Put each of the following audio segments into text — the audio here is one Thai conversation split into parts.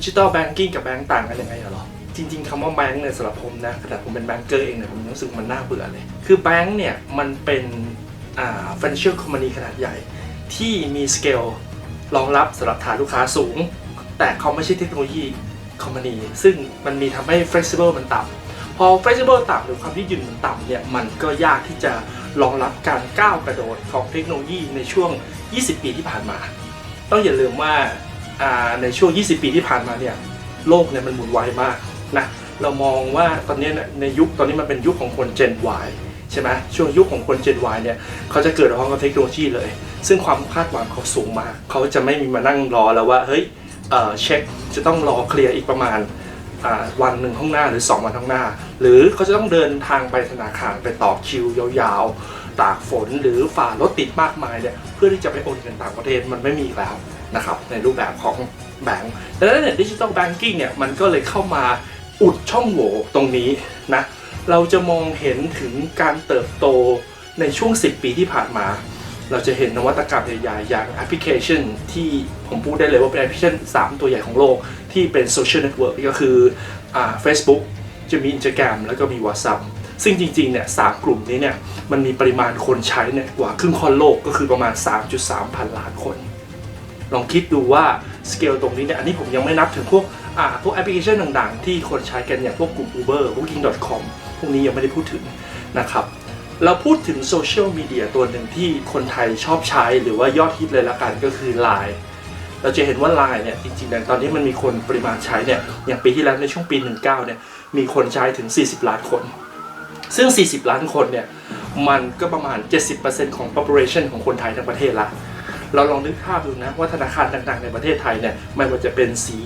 ดิจิตอลแบงกิ้งกับแบงก์ต่างกันยังไงอะเหรอ จริง ๆคำว่าแบงก์เนี่ยสำหรับผมนะขนาดผมเป็นแบงก์เกอร์เองเนี่ยผมรู้สึกมันน่าเบื่อเลย คือแบงก์เนี่ยมันเป็นอ่า financial company ขนาดใหญ่ ที่มีสเกลรองรับสำหรับฐานลูกค้าสูง แต่เขาไม่ใช่เทคโนโลยีคอมพานีซึ่งมันมีทำให้ flexible มันต่ำพอ flexible ต่ำหรือความยืดหยุ่นมันต่ำเนี่ยมันก็ยากที่จะรองรับการก้าวกระโดดของเทคโนโลยีในช่วง 20 ปีที่ผ่านมา ต้องอย่าลืมว่า ในช่วง 20 ปีที่ผ่านมาเนี่ยโลกเนี่ยมันหมุนไวมากนะเรามองว่าตอนนี้ในยุคตอนนี้มันเป็นยุคของคน Gen Y ใช่ไหมช่วงยุคของคน Gen Y เนี่ยเขาจะเกิดพร้อมกับเทคโนโลยีเลย ซึ่งความคาดหวังเขาสูงมาก เขาจะไม่มีมานั่งรอแล้วว่าเฮ้ยเช็คจะต้องรอเคลียร์อีกประมาณวันหนึ่งข้างหน้าหรือ 2 วันข้างหน้า หรือเขาจะต้องเดินทางไปธนาคารไปต่อคิวยาวๆ ตากฝนหรือฝ่ารถติดมากมายเนี่ยเพื่อที่จะไปโอนเงินต่างประเทศมันไม่มีแล้ว นะครับในรูปแบบของแบงก์ดังนั้นเนี่ยดิจิ t a ลแบงกิ้งเนี่ยมันก็เลยเข้ามาอุดช่องโหว่ตรงนี้นะเราจะมองเห็นถึงการเติบโตในช่วง 10 ปีที่ผ่านมา เราจะเห็นนวัตกรรมใหญ่ๆ อย่างแอปพลิเคชัน ที่ผมพูดได้เลยว่าเป็นแอปพลิเคชัน 3 ตัวใหญ่ของโลกที่เป็นโซเชียลเน็ตเวิร์กก็คืออ่า Facebook จะมี Instagram แล้วก็มี WhatsApp ซึ่งจริงๆ เนี่ยสามกลุ่มนี้เนี่ยมันมีปริมาณคนใช้เนี่ยกว่าครึ่งค่อนโลกก็คือประมาณ 3.3 พันล้านคน ลองคิดดูว่าสเกลตรงนี้เนี่ยอันนี้ผมยังไม่นับถึงพวกอ่าพวกแอปพลิเคชันต่างๆ ที่คนใช้กันอย่างพวกกลุ่ม Uber Booking.com พวกนี้ยังไม่ได้พูดถึงนะครับเราพูดถึงโซเชียลมีเดียตัวหนึ่งที่คนไทยชอบใช้หรือว่ายอดฮิตเลยละกันก็คือ Line เราจะเห็นว่า Line เนี่ยจริงๆเนี่ยตอนนี้มันมีคนปริมาณใช้เนี่ยอย่างปีที่แล้วในช่วงปี 19เนี่ยมีคนใช้ถึง 40 ล้านคน ซึ่ง 40 ล้านคนเนี่ยมันก็ประมาณ 70%ของ population ของคนไทยทั้งประเทศละ เราลองนึกภาพดูนะว่าธนาคารต่างๆ ในประเทศไทยเนี่ยไม่ว่าจะเป็นสี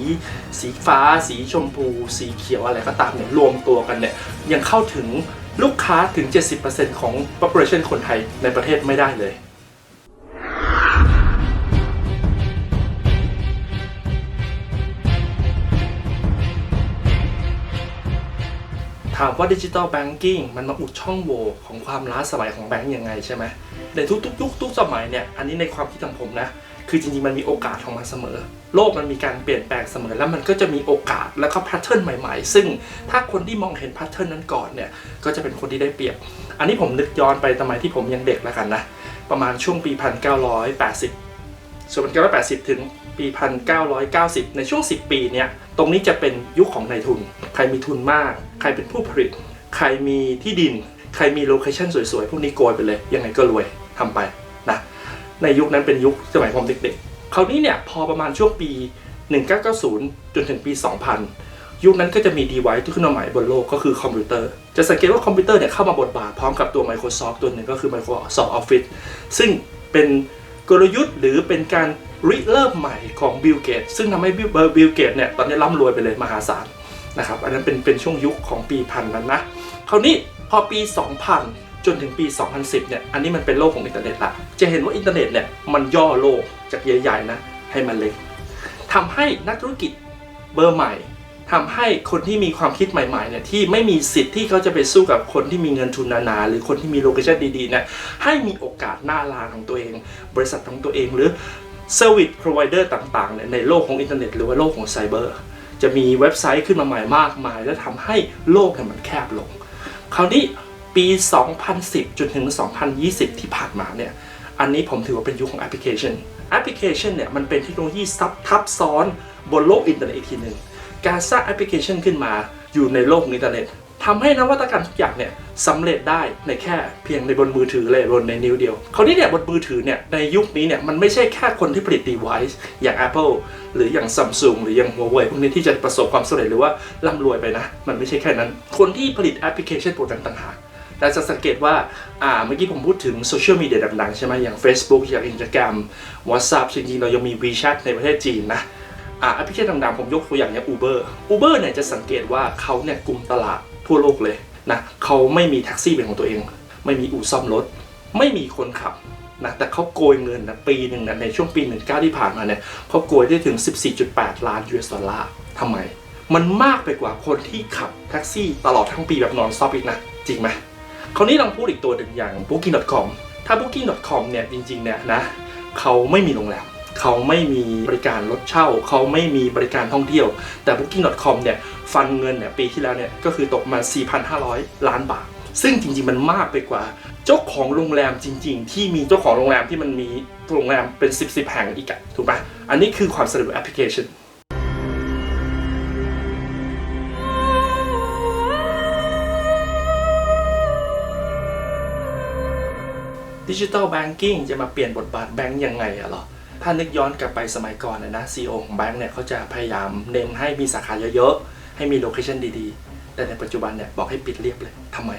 สีฟ้า สีชมพู สีเขียวอะไรก็ตามเนี่ยรวมตัวกันเนี่ยยังเข้าถึงลูกค้าถึง 70%ของ population คนไทยในประเทศไม่ได้เลยามว่าดิจิ t a ลแบงกิ้งมันมาอุดช่องโหว่ของความล้าสมัยของแบงก์ยังไงใช่ไหมในทุกๆยุคทุกสมัยเนี่ยอันนี้ในความคิดของผมนะคือจริงๆมันมีโอกาสของมันเสมอ โลกมันมีการเปลี่ยนแปลงเสมอ แล้วมันก็จะมีโอกาสแล้วก็แพทเทิร์นใหม่ๆ ซึ่งถ้าคนที่มองเห็นแพทเทิร์นนั้นก่อนเนี่ยก็จะเป็นคนที่ได้เปรียบ อันนี้ผมนึกย้อนไปสมัยที่ผมยังเด็กแล้วกันนะประมาณช่วงปี 1980ส่วน 1980 ถึงปี 1990 ในช่วง 10 ปีเนี่ยตรงนี้จะเป็นยุคของนายทุน ใครมีทุนมาก ใครเป็นผู้ผลิต ใครมีที่ดิน ใครมีโลเคชั่นสวยๆ พวกนี้โกยไปเลย ยังไงก็รวยทำไปนะในยุคนั้นเป็นยุคสมัยผมเด็กๆคราวนี้เนี่ยพอประมาณช่วงปี 1990 จนถึงปี 2000 ยุคนั้นก็จะมี device ที่ขึ้นมาใหม่บนโลกก็คือคอมพิวเตอร์ จะสังเกตว่าคอมพิวเตอร์เนี่ยเข้ามาบทบาทพร้อมกับตัว Microsoft ตัวหนึ่งก็คือ Microsoft Office ซึ่งเป็น กลยุทธ์หรือเป็นการริเริ่มใหม่ของบิลเกตซึ่งทำให้บิลเกตเนี่ยตอนนี้ร่ำรวยไปเลยมหาศาลนะครับอันนั้นเป็นเป็นช่วงยุคของปีพันนั้นนะคราวนี้พอปี 2000 จนถึงปี 2010 เนี่ยอันนี้มันเป็นโลกของอินเทอร์เน็ตละจะเห็นว่าอินเทอร์เน็ตเนี่ยมันย่อโลกจากใหญ่ๆนะให้มันเล็กทำให้นักธุรกิจเบอร์ใหม่ ทำให้คนที่มีความคิดใหม่ๆเนี่ยที่ไม่มีสิทธิ์ที่เขาจะไปสู้กับคนที่มีเงินทุนหนาๆหรือคนที่มีโลเคชั่นดีๆเนี่ยให้มีโอกาสหน้าลานของตัวเอง บริษัทของตัวเองหรือ Service Provider ต่างๆเนี่ยในโลกของอินเทอร์เน็ตหรือว่าโลกของไซเบอร์จะมีเว็บไซต์ขึ้นมาใหม่มากมาย และทำให้โลกเนี่ยมันแคบลง คราวนี้ปี 2010 จนถึง 2020 ที่ผ่านมาเนี่ยอันนี้ผมถือว่าเป็นยุคของแอปพลิเคชันแอปพลิเคชันเนี่ยมันเป็นเทคโนโลยีซับทับซ้อนบนโลกอินเทอร์เน็ตอีกทีหนึ่ง การสร้างแอปพลิเคชันขึ้นมา อยู่ในโลกอินเทอร์เน็ตทำให้นวัตกรรมทุกอย่างเนี่ยสำเร็จได้ในแค่เพียงในบนมือถือเลยบนในนิ้วเดียวคราวนี้เนี่ยบนมือถือเนี่ยในยุคนี้เนี่ยมันไม่ใช่แค่คนที่ผลิต device อย่าง Apple หรืออย่าง Samsung หรืออย่าง Huawei พวกนี้ที่จะประสบความสำเร็จหรือว่าร่ำรวยไปนะ มันไม่ใช่แค่นั้น คนที่ผลิตแอปพลิเคชันพวกนั้นต่างหากเราจะสังเกตว่า อ่า เมื่อกี้ผมพูดถึงโซเชียลมีเดียดังๆใช่ไหมอย่าง Facebook อย่าง Instagram WhatsApp จริงๆเรายังมี WeChat ในประเทศจีนนะ แอปพลิเคชันดังๆผมยกตัวอย่างเนี้ยอย่าง Uber Uber เนี่ยจะสังเกตว่าเขาเนี่ยกลุ่มตลาดทั่วโลกเลยนะเขาไม่มีแท็กซี่เป็นของตัวเอง ไม่มีอู่ซ่อมรถ ไม่มีคนขับนะแต่เขาโกยเงินนะปีหนึ่งนะในช่วงปี 19 ที่ผ่านมาเนี่ยเขาโกยได้ถึง 14.8 ล้าน US ดอลลาร์ทำไม มันมากไปกว่าคนที่ขับแท็กซี่ตลอดทั้งปีแบบนอนซอปอีกนะ จริงไหมคราวนี้ลองพูดอีกตัวหนึ่งอย่าง Booking.com ถ้า Booking.com เนี่ยจริงๆเนี่ยนะเขาไม่มีโรงแรม เขาไม่มีบริการรถเช่า เขาไม่มีบริการท่องเที่ยว แต่ Booking.com เนี่ยฟันเงินเนี่ยปีที่แล้วเนี่ยก็คือตกมา 4,500 ล้านบาท ซึ่งจริง ๆ มันมากไปกว่า เจ้าของโรงแรมจริง ๆ ที่มีเจ้าของโรงแรมที่มันมีโรงแรมเป็น 10 10แห่งอีกอะถูกปะอันนี้คือความสำเร็จของแอปพลิเคชันดิจิ t a ลแบงกิ้งจะมาเปลี่ยนบทบาทแบงก์ยังไงอะหรอ ถ้านึกย้อนกลับไปสมัยก่อนนะนะ CEO ของแบงก์เนี่ยเขาจะพยายามเน้นให้มีสาขาเยอะๆ ให้มีโลเคชันดีๆ แต่ในปัจจุบันเนี่ยบอกให้ปิดเรียบเลยทำไม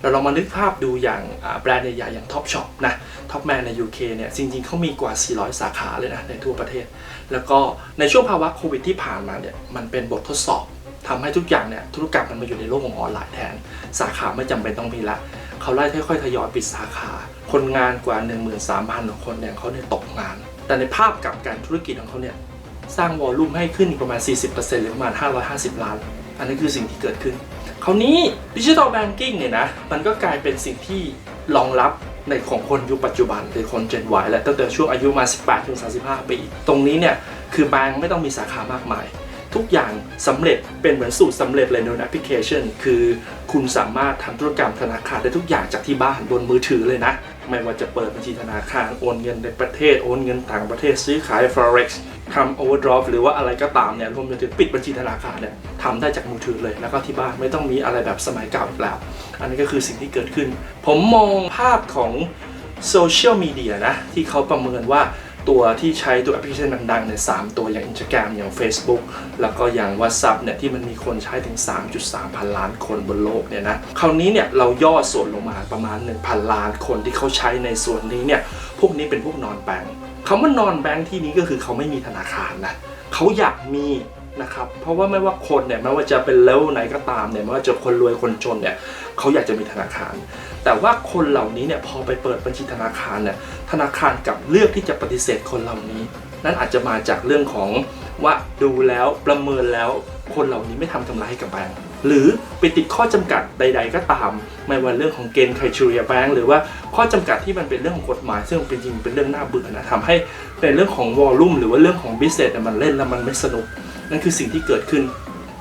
เราลองมานึกภาพดูอย่างแบรนด์ใหญ่ๆอย่าง Top Shop นะ Top Man ใน UK เนี่ยจริงๆเขามีกว่า 400 สาขาเลยนะในทั่วประเทศ แล้วก็ในช่วงภาวะโควิดที่ผ่านมาเนี่ยมันเป็นบททดสอบทำให้ทุกอย่างเนี่ยธุรกรรมมันมาอยู่ในโลกของออนไลน์แทน สาขาไม่จำเป็นต้องมีละ เขาไล่ค่อยๆทยอยปิดสาขา คนงานกว่า 13,000คนเนี่ยเขาเนี่ยตกงาน แต่ในภาพกลับการธุรกิจของเขาเนี่ยสร้างวอลลุ่มให้ขึ้นอีกประมาณ 40%หรือประมาณ 550 ล้าน อันนี้คือสิ่งที่เกิดขึ้น คราวนี้ดิจิทัลแบงกิ้งเนี่ยนะ มันก็กลายเป็นสิ่งที่รองรับในของคนยุคปัจจุบันหรือคน Gen Y และตั้งแต่ช่วงอายุมา 18 ถึง 35 ปี ตรงนี้เนี่ยคือแบงก์ไม่ต้องมีสาขามากมาย ทุกอย่างสำเร็จเป็นเหมือนสูตรสำเร็จเลยในแอปพลิเคชัน คือคุณสามารถทำธุรกรรมธนาคารได้ทุกอย่างจากที่บ้านบนมือถือเลยนะ ไม่ว่าจะเปิดบัญชีธนาคารโอนเงินในประเทศโอนเงินต่างประเทศซื้อขาย forex ทำ overdraft หรือว่าอะไรก็ตามเนี่ยรวมไปถึงปิดบัญชีธนาคารเนี่ยทำได้จากมือถือเลยแล้วก็ที่บ้านไม่ต้องมีอะไรแบบสมัยเก่าอีกแล้ว อันนี้ก็คือสิ่งที่เกิดขึ้น ผมมองภาพของโซเชียลมีเดียนะที่เขาประเมินว่า ตัวที่ใช้ตัวแอปพลิเคชันดังๆเนี่ยสามตัวอย่าง Instagram อย่าง Facebook แล้วก็อย่าง WhatsApp เนี่ยที่มันมีคนใช้ถึง 3.3 พันล้านคนบนโลกเนี่ยนะคราวนี้เนี่ยเราย่อส่วนลงมาประมาณ 1,000 ล้านคนที่เขาใช้ในส่วนนี้เนี่ยพวกนี้เป็นพวกนอนแบงค์คำว่านอนแบงค์ที่นี้ก็คือเขาไม่มีธนาคารนะเขาอยากมี นะครับเพราะว่าไม่ว่าคนเนี่ยไม่ว่าจะเป็นเลเวลไหนก็ตามเนี่ยไม่ว่าจะคนรวยคนจนเนี่ยเขาอยากจะมีธนาคาร แต่ว่าคนเหล่านี้เนี่ยพอไปเปิดบัญชีธนาคารเนี่ยธนาคารกับเลือกที่จะปฏิเสธคนเหล่านี้ นั่นอาจจะมาจากเรื่องของว่าดูแล้วประเมินแล้วคนเหล่านี้ไม่ทำกำไรให้กับแบงก์หรือไปติดข้อจำกัดใด ๆ ก็ตาม ไม่ว่าเรื่องของเกณฑ์ criteria แบงก์หรือว่าข้อจำกัดที่มันเป็นเรื่องของกฎหมาย ซึ่งเป็นจริงเป็นเรื่องน่าเบื่อนะทำให้ในเรื่องของ volume หรือว่าเรื่องของ business เนี่ยมันเล่นแล้วมันไม่สนุก นั่นคือสิ่งที่เกิดขึ้น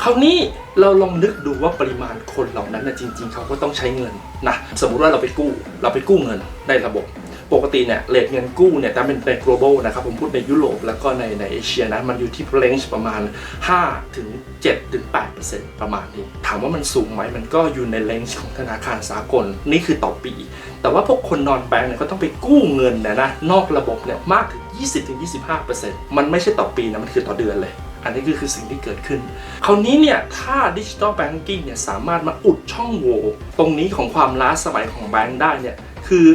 คราวนี้เราลองนึกดูว่าปริมาณคนเหล่านั้นนะจริง ๆ เขาก็ต้องใช้เงินนะสมมุติว่าเราไปกู้ เราไปกู้เงินในระบบ ปกติเนี่ยเลทเงินกู้เนี่ยแต่เป็นใน global นะครับผมพูดในยุโรปแล้วก็ในในเอเชียนะมันอยู่ที่ range ประมาณ5ถึง7ถึง8ประมาณนี้ถามว่ามันสูงไหมมันก็อยู่ใน range ของธนาคารสากลนี่คือต่อปี แต่ว่าพวกคนนอนแบงก์เนี่ยก็ต้องไปกู้เงินเนยนะนอกระบบเนี่ยมากถึง 20-25%มันไม่ใช่ต่อปีนะมันคือต่อเดือนเลย อันนี้คือคือสิ่งที่เกิดขึ้น คราวนี้เนี่ยถ้าดิจิตอลแบงกิ้งเนี่ยสามารถมาอุดช่องโหว่ตรงนี้ของความล้าสมัยของแบงก์ได้เนี่ยคือ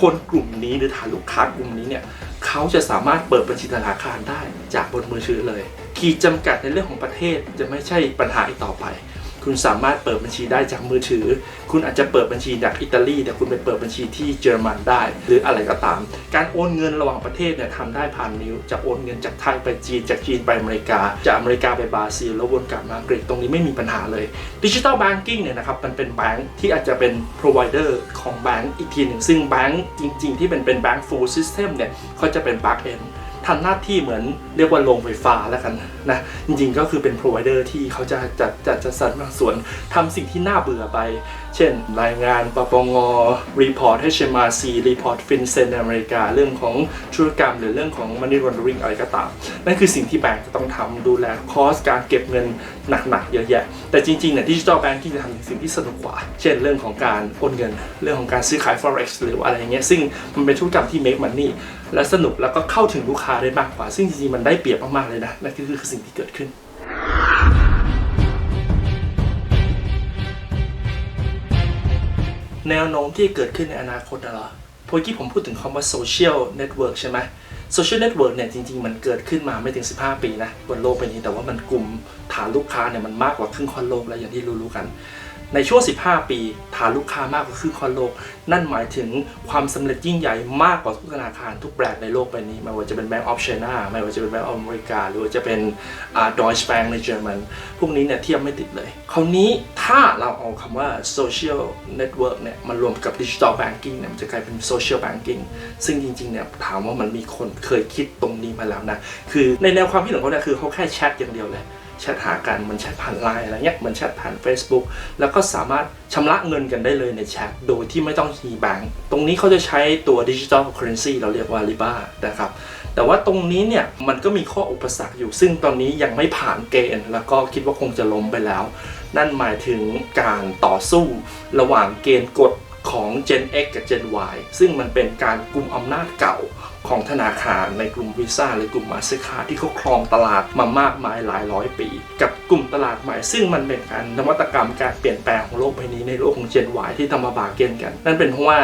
คนกลุ่มนี้หรือฐานลูกค้ากลุ่มนี้เนี่ยเขาจะสามารถเปิดบัญชีธนาคารได้จากบนมือถือเลย ขีดจำกัดในเรื่องของประเทศจะไม่ใช่ปัญหาอีกต่อไป คุณสามารถเปิดบัญชีได้จากมือถือ คุณอาจจะเปิดบัญชีจากอิตาลีแต่คุณไปเปิดบัญชีที่เยอรมันได้ หรืออะไรก็ตาม การโอนเงินระหว่างประเทศเนี่ยทำได้ผ่านนิ้วจะโอนเงินจากไทยไปจีนจากจีนไปอเมริกา จากอเมริกาไปบราซิลแล้ววนกลับมาอังกฤษตรงนี้ไม่มีปัญหาเลยดิจิ t a ลแบงกิ้งเนี่ยนะครับมันเป็นแบงค์ที่อาจจะเป็น provider ของแบงค์อีกทีหนึ่งซึ่งแบงค์จริง ๆ ที่เป็นเป็นแบงค์ full system เนี่ยเขาจะเป็น back end ทำหน้าที่เหมือนเรียกว่าโรงไฟฟ้าแล้วกันนะจริงๆก็คือเป็น provider ที่เขาจะจะจะจะสรรส่วนทำสิ่งที่น่าเบื่อไป เช่น รายงานปปง report HMRC report FinCEN ในอเมริกา เรื่องของธุรกรรม หรือเรื่องของ money laundering อะไรก็ตาม นั่นคือสิ่งที่แบงก์จะต้องทำดูแลคอสการเก็บเงินหนักๆ เยอะแยะ แต่จริงๆเนี่ยดิจิทัลแบงกิ้งจะทำสิ่งที่สนุกกว่า เช่นเรื่องของการโอนเงิน เรื่องของการซื้อขาย forex หรืออะไรเงี้ยซึ่งมันเป็นธุรกรรมที่ make money และสนุกแล้วก็เข้าถึงลูกค้าได้มากกว่า ซึ่งจริงๆมันได้เปรียบมากๆเลยนะนั่นคือคือสิ่งที่เกิดขึ้น แนวโน้มที่เกิดขึ้นในอนาคตนะเหรอเมื่อกี้ผมพูดถึงคำว่าโซเชียลเน็ตเวิร์กใช่ไหมโซเชียลเน็ตเวิร์กเนี่ยจริง ๆ มันเกิดขึ้นมาไม่ถึง 15 ปีนะบนโลกใบนี้แต่ว่ามันกลุ่มฐานลูกค้าเนี่ยมันมากกว่าครึ่งค่อนโลกแล้วอย่างที่รู้ๆกัน ในช่วง 15 ปีฐานลูกค้ามากกว่าครึ่งของโลก นั่นหมายถึงความสำเร็จยิ่งใหญ่มากกว่าทุกธนาคารทุกแบรนด์ในโลกใบนี้ ไม่ว่าจะเป็น Bank of China ไม่ว่าจะเป็น Bank of America หรือว่าจะเป็นอ่า Deutsche Bank ในเยอรมัน พวกนี้เนี่ยเทียบไม่ติดเลย คราวนี้ถ้าเราเอาคำว่า social network เนี่ยมารวมกับ digital banking เนี่ยมันจะกลายเป็น social banking ซึ่งจริงๆเนี่ยถามว่ามันมีคนเคยคิดตรงนี้มาแล้วนะ คือในแนวความคิดของเขาเนี่ยคือเขาแค่แชทอย่างเดียวเลย แชทหากันมันแชทผ่านไลน์อะไรเงี้ยมันแชทผ่าน Facebook แล้วก็สามารถชำระเงินกันได้เลยในแชทโดยที่ไม่ต้องคีแบงก์ตรงนี้เขาจะใช้ตัวดิจิ t a ลเคอเรนซีเราเรียกว่า Riba นะครับแต่ว่าตรงนี้เนี่ยมันก็มีข้ออุปสรรคอยู่ ซึ่งตอนนี้ยังไม่ผ่านเกณฑ์ แล้วก็คิดว่าคงจะล้มไปแล้ว นั่นหมายถึงการต่อสู้ระหว่างเกณฑ์กฎของ Gen X กับ Gen Y ซึ่งมันเป็นการกลุ่มอำนาจเก่า ของธนาคารในกลุ่มวีซ่าหรือกลุ่มมาสเตอร์คาที่เขาครองตลาดมามากมายหลายร้อยปี กับกลุ่มตลาดใหม่ซึ่งมันเป็นการนวัตกรรมการเปลี่ยนแปลงของโลกใบนี้ในโลกของเจนวายที่ทำมาบาเกนกัน นั่นเป็นเพราะว่า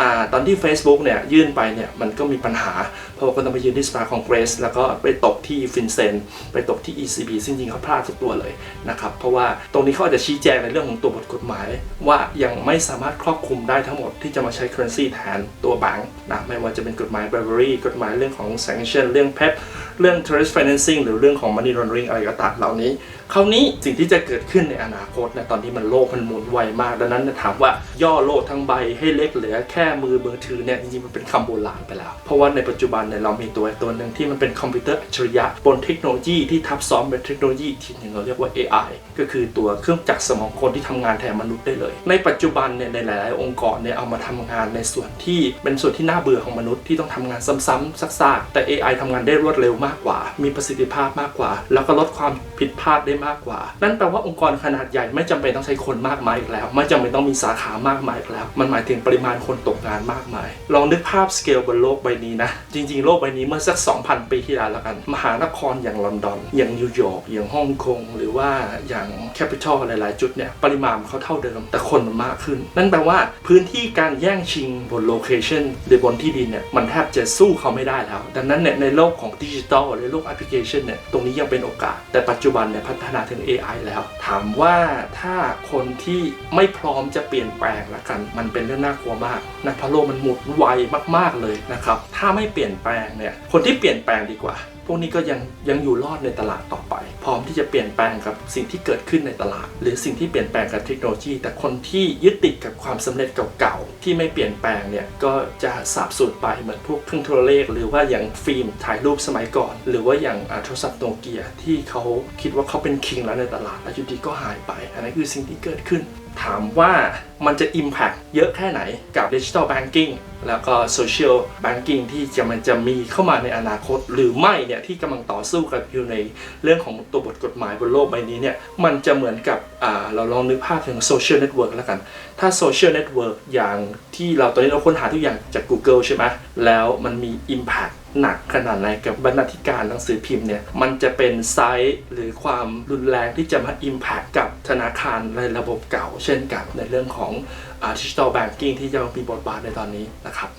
อตอนที่ Facebook เนี่ยยื่นไปเนี่ยมันก็มีปัญหา พราะคนต้องไปยืนที่สภาคองเกรส แล้วก็ไปตกที่ฟินเซนไปตกที่ ECB ซึ่งจริงเขาพลาดทุกตัวเลยนะครับ เพราะว่าตรงนี้เขาอาจจะชี้แจงในเรื่องของตัวบทกฎหมาย ว่ายังไม่สามารถครอบคลุมได้ทั้งหมดที่จะมาใช้ currency แทนตัวแบงค์นะไม่ว่าจะเป็นกฎหมาย bribery กฎหมายเรื่องของ sanction เรื่อง PEP เรื่อง terrorist financing หรือเรื่องของ money laundering อะไรก็ตามเหล่านี้ คราวนี้สิ่งที่จะเกิดขึ้นในอนาคตนะตอนนี้มันโลกมันหมุนไวมาก ดังนั้นถามว่าย่อโลกทั้งใบให้เล็กเหลือแค่มือมือถือเนี่ยจริงๆมันเป็นคำโบราณไปแล้ว เพราะว่าในปัจจุบันเนี่ยเรามีตัวตัวหนึ่งที่มันเป็นคอมพิวเตอร์อัจฉริยะบนเทคโนโลยีที่ทับซ้อนเป็นเทคโนโลยีอีกทีหนึ่งเราเรียกว่า AI ก็คือตัวเครื่องจักรสมองคนที่ทำงานแทนมนุษย์ได้เลย ในปัจจุบันเนี่ยในหลาย ๆ องค์กรเนี่ยเอามาทำงานในส่วนที่เป็นส่วนที่น่าเบื่อของมนุษย์ที่ต้องทำงานซ้ำๆซักๆแต่ AI ทำงานได้รวดเร็วมากกว่า มีประสิทธิภาพมากกว่า แล้วก็ลดความผิดพลาดได้มากกว่า นั่นแปลว่าองค์กรขนาดใหญ่ไม่จำเป็นต้องใช้คนมากมายอีกแล้ว ไม่จำเป็นต้องมีสาขามากมายอีกแล้ว มันหมายถึงปริมาณคนตกงานมากมาย ลองนึกภาพสเกลบนโลกใบนี้นะ จริง ๆ โลกใบนี้เมื่อสัก 2,000 ปีที่แล้วแล้วกัน มหานครอย่างลอนดอน อย่างนิวยอร์ก อย่างฮ่องกง หรือว่าอย่างแคปิตอลหลาย ๆ จุดเนี่ยปริมาณเขาเท่าเดิม แต่คนมันมากขึ้น นั่นแปลว่าพื้นที่การแย่งชิงบนโลเคชันหรือบนที่ดินเนี่ยมันแทบจะสู้เขาไม่ได้แล้ว ดังนั้นเนี่ยในโลกของดิจิทัลหรือโลกแอปพลิเคชันเนี่ยตรงนี้ยังเป็นโอกาส แต่ปัจจุบันเนี่ยพัฒนาถึง AI แล้ว ถามว่าถ้าคนที่ไม่พร้อมจะเปลี่ยนแปลงละกัน มันเป็นเรื่องน่ากลัวมากนะพาะโลกมันหมุนไวมากๆเลยนะครับ ถ้าไม่เปลี่ยนแปลงเนี่ย คนที่เปลี่ยนแปลงดีกว่า พวกนี้ก็ยังยังอยู่รอดในตลาดต่อไป พร้อมที่จะเปลี่ยนแปลงกับสิ่งที่เกิดขึ้นในตลาด หรือสิ่งที่เปลี่ยนแปลงกับเทคโนโลยี แต่คนที่ยึดติดกับความสำเร็จเก่าๆที่ไม่เปลี่ยนแปลงเนี่ยก็จะสาบสูญไปเหมือนพวกเครื่องโทรเลข หรือว่าอย่างฟิล์มถ่ายรูปสมัยก่อน หรือว่าอย่างอ่าโทรศัพท์โนเกียที่เขาคิดว่าเขาเป็นคิงแล้วในตลาดแล้วอยู่ดีก็หายไป อันนั้นคือสิ่งที่เกิดขึ้น ถามว่ามันจะ Impact เยอะแค่ไหนกับ Digital Banking แล้วก็ Social Banking ที่จะมันจะมีเข้ามาในอนาคต หรือไม่เนี่ยที่กำลังต่อสู้กันอยู่ในเรื่องของตัวบทกฎหมายบนโลกใบนี้เนี่ยมันจะเหมือนกับเราลองนึกภาพถึง Social Network แล้วกัน ถ้า Social Network อย่างที่เราตอนนี้เราค้นหาทุกอย่างจาก Google ใช่ไหมแล้วมันมี Impact หนักขนาดไหนกับบรรณาธิการหนังสือพิมพ์เนี่ยมันจะเป็นไซส์หรือความรุนแรงที่จะมาอิมแพคกับธนาคารในระบบเก่า เช่นกันในเรื่องของดิจิทัลแบงกิ้งที่จะมีบทบาทในตอนนี้นะครับ